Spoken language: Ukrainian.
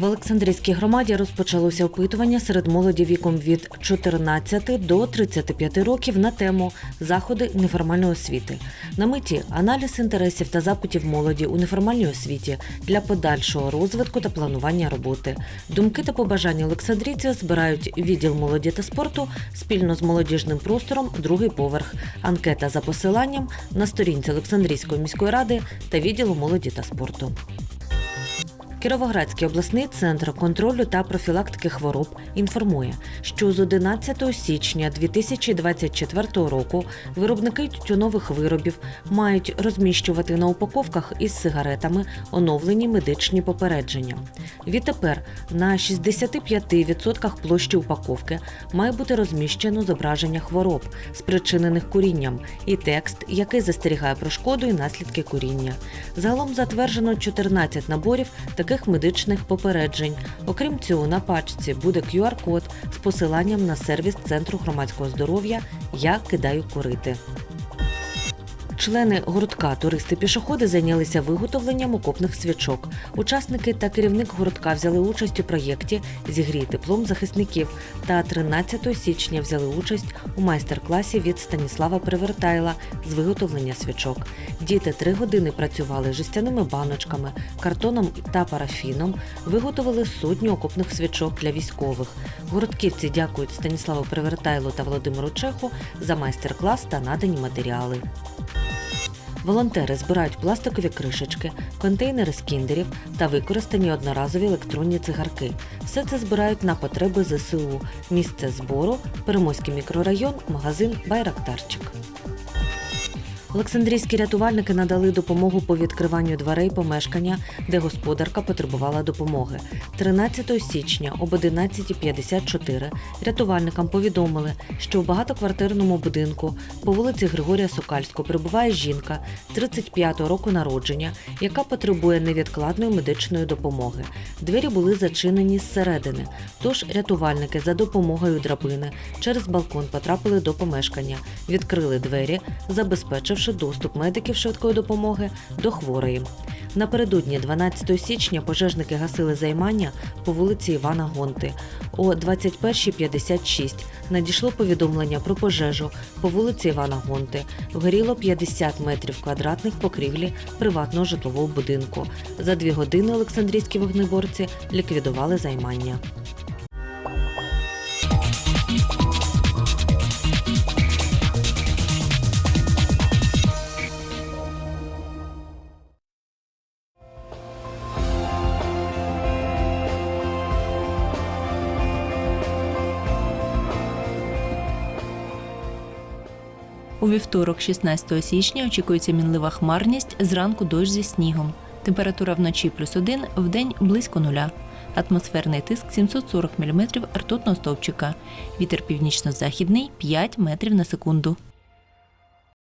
Олександрійській громаді розпочалося опитування серед молоді віком від 14 до 35 років на тему заходи неформальної освіти. На меті аналіз інтересів та запитів молоді у неформальній освіті для подальшого розвитку та планування роботи. Думки та побажання олександрійців збирають відділ молоді та спорту спільно з молодіжним простором, другий поверх. Анкета за посиланням на сторінці Олександрійської міської ради та відділу молоді та спорту. Кіровоградський обласний центр контролю та профілактики хвороб інформує, що з 11 січня 2024 року виробники тютюнових виробів мають розміщувати на упаковках із сигаретами оновлені медичні попередження. Відтепер на 65% площі упаковки має бути розміщено зображення хвороб, спричинених курінням, і текст, який застерігає про шкоду і наслідки куріння. Загалом затверджено 14 наборів таких медичних попереджень. Окрім цього, на пачці буде QR-код з посиланням на сервіс Центру громадського здоров'я Я кидаю курити. Члени гуртка туристи-пішоходи зайнялися виготовленням окопних свічок. Учасники та керівник гуртка взяли участь у проєкті Зігрій теплом захисників та 13 січня взяли участь у майстер-класі від Станіслава Привертайла з виготовлення свічок. Діти три години працювали жестяними баночками, картоном та парафіном, виготовили сотню окопних свічок для військових. Гуртківці дякують Станіславу Привертайлу та Володимиру Чеху за майстер-клас та надані матеріали. Волонтери збирають пластикові кришечки, контейнери з кіндерів та використані одноразові електронні цигарки. Все це збирають на потреби ЗСУ. Місце збору Перемозький мікрорайон, магазин Байрактарчик. Олександрійські рятувальники надали допомогу по відкриванню дверей помешкання, де господарка потребувала допомоги. 13 січня об 11.54 рятувальникам повідомили, що в багатоквартирному будинку по вулиці Григорія Сокальського прибуває жінка 35-го року народження, яка потребує невідкладної медичної допомоги. Двері були зачинені зсередини, тож рятувальники за допомогою драбини через балкон потрапили до помешкання, відкрили двері, забезпечивши доступ медиків швидкої допомоги до хворої. Напередодні 12 січня пожежники гасили займання по вулиці Івана Гонти. О 21.56 надійшло повідомлення про пожежу по вулиці Івана Гонти. Горіло 50 метрів квадратних покрівлі приватного житлового будинку. За дві години Олександрійські вогнеборці ліквідували займання. У вівторок, 16 січня, очікується мінлива хмарність, зранку дощ зі снігом. Температура вночі плюс 1, вдень близько нуля. Атмосферний тиск 740 мм ртутного стовпчика. Вітер північно-західний 5 метрів на секунду.